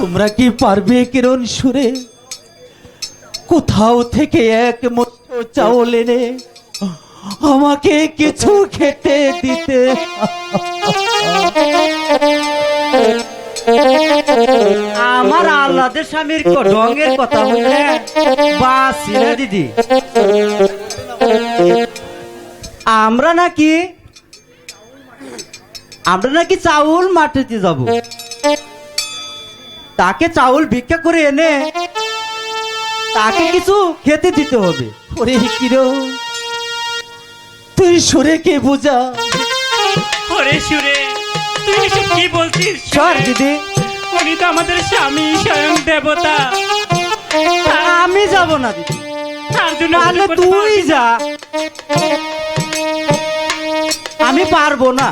তোমরা কি পারবে কিরণ সুরে? কোথাও থেকে এক মুঠো চাউল এনে আমাকে কিছু খেতে দিতে। আমার আল্লাদের স্বামীর ঢঙ্গের কথা বললে? বাসি না দিদি। আমরা নাকি আমরা নাকি চাউল মাটিতে যাব। তাকে চাউল ভিক্ষা করে এনে তাকে কিছু খেতে দিতে হবে। ওরে কিরণ তুই সুরে কে বোঝা? ওরে সুরে তুই এসব কি বলছিস? সর দিদি। উনি তো আমাদের স্বামী স্বয়ং দেবতা। আমি যাব না দিদি। তার জন্য তাহলে তুই যা। আমি পারব না।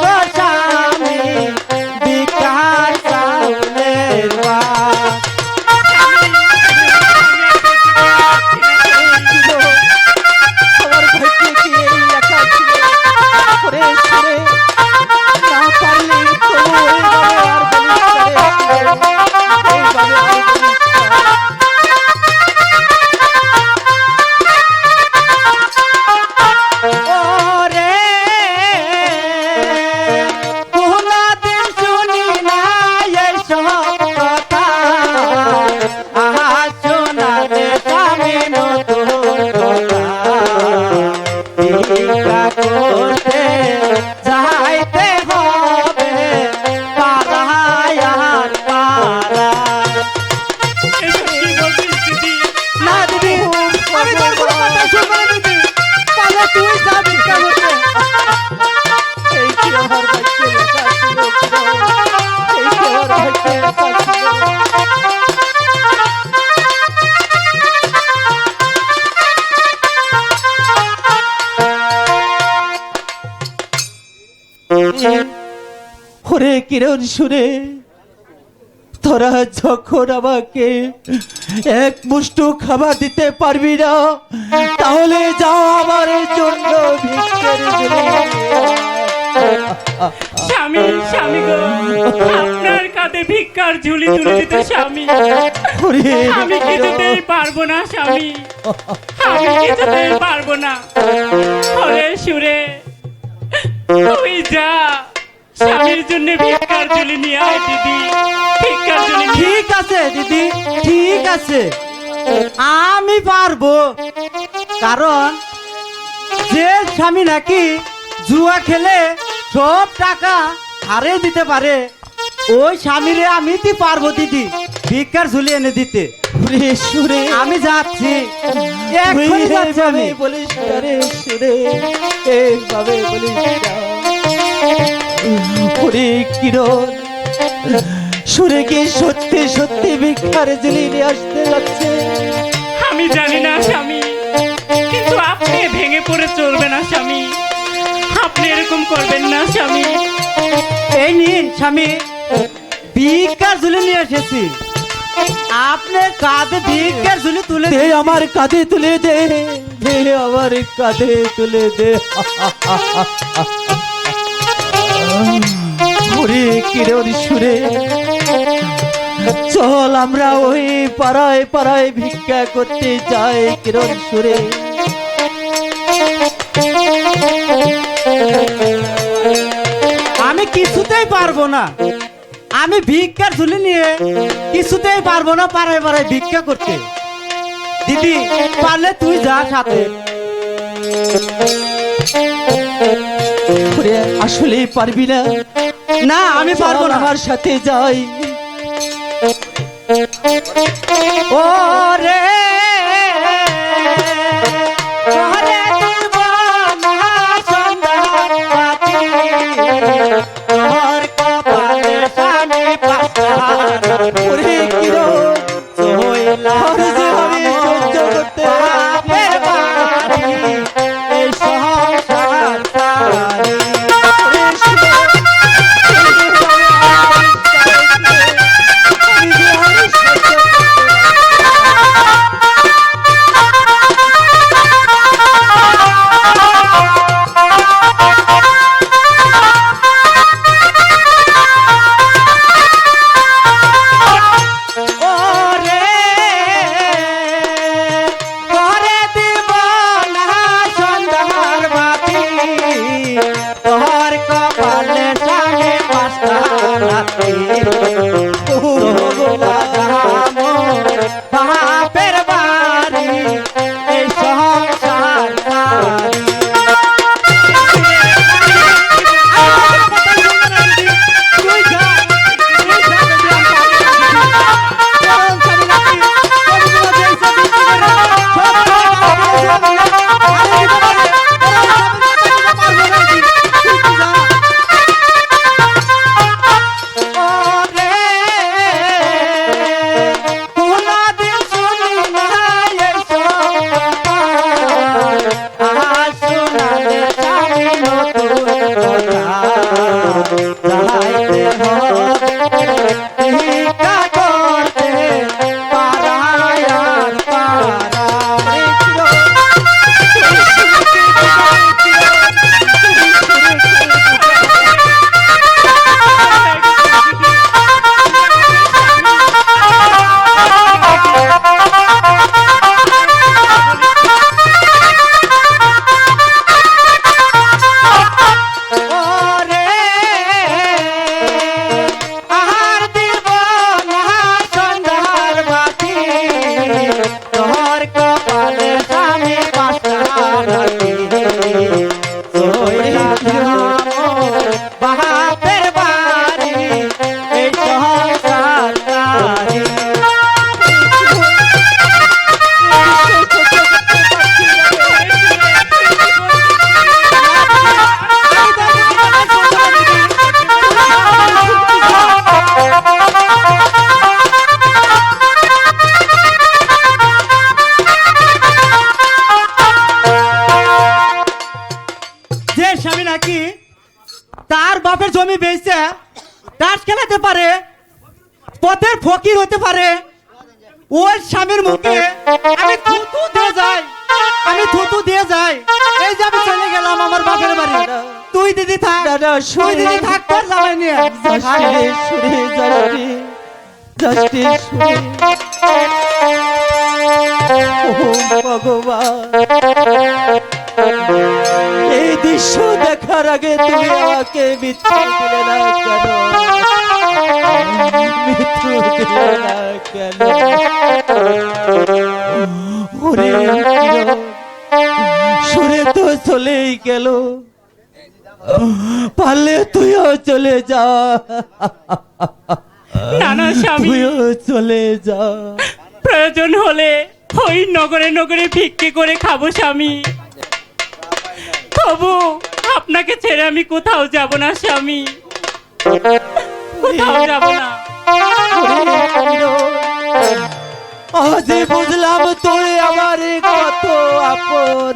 Bye. ওরে কিরণ সুরে তোরা যখন আমাকে এক মুষ্টি খাবার দিতে পারবি না তাহলে যাও আমার জন্য স্বামী স্বামী গো আপনার কাঁধে ভিক্ষার ঝুলি তুলে দিতে স্বামী। আমি কিছুতেই পারব না স্বামী। আমি কিছুতেই পারব না। ওরে সুরে। তুই যা, স্বামীর জন্য ভিক্ষার নিয়ে আয় দিদি। ভিক্ষার ঠিক আছে দিদি, ঠিক আছে। আমি পারব। কারণ যে স্বামী নাকি জুয়া খেলে সব টাকা হারে দিতে পারে, ওই স্বামীরে আমি পারব দিদি? ভিক্ষার ঝুলি এনে দিতে। আমি যাচ্ছি। এক্ষুনি যাচ্ছি আমি। এইভাবে বলিস না রে সুরে এইভাবে বলিস না। ওরে কিরণ সুরে কি সত্যি সত্যি ভিক্ষার ঝুলি নিয়ে আসতে যাচ্ছে। আমি জানি না স্বামী। কিন্তু আপনি ভেঙে পড়ে চলবে না স্বামী। আপনি এরকম করবেন না স্বামী। এই নিন স্বামী। ভিক্ষার ঝুলি নিয়ে এসেছি। আপনার কাঁধে ভিক্ষার ঝুলি তুলে দে আমার কাঁধে তুলে দে দে আমার কাঁধে তুলে দে সুরে চল আমরা ওই পাড়ায় পাড়ায় ভিক্ষা করতে যাই কিরণ সুরে আমি কিছুতেই পারব না আমি ভিক্ষার ঝুলি নিয়ে কিছুতেই পারব না পাড়ায় পাড়ায় ভিক্ষা করতে। দিদি পারলে তুই যা সাথে। ওরে, আসলেই পারবি না। না আমি পারব না। আমার সাথে যাই। ও রে ঘরে দিব পাঁচটা ফকির হতে পারে। ওই স্বামীর মুখে আমি থুতু দিয়ে যাই আমি থুতু দিয়ে যাই। এই যে আমি চলে গেলাম আমার বাপের বাড়ি। তুই দিদি থাক দাদা, তুই দিদি থাক তোর জামাই নিয়ে সুরে যাসরে যাসরে সুরে ভগবান এই দৃশ্য দেখার আগে তুমি আমাকে মৃত্যু দিলে না কেন? সুরে তো চলেই গেল পারলে তুইও চলে যা। নানা স্বামী চলে যা। প্রয়োজন হলে ওই নগরে নগরে ভিক্ষে করে খাব স্বামী। তবু আপনাকে ছেড়ে আমি কোথাও যাব না, স্বামী। কোথাও যাব না আজ বুঝলাম তোরে আমার কত আপন।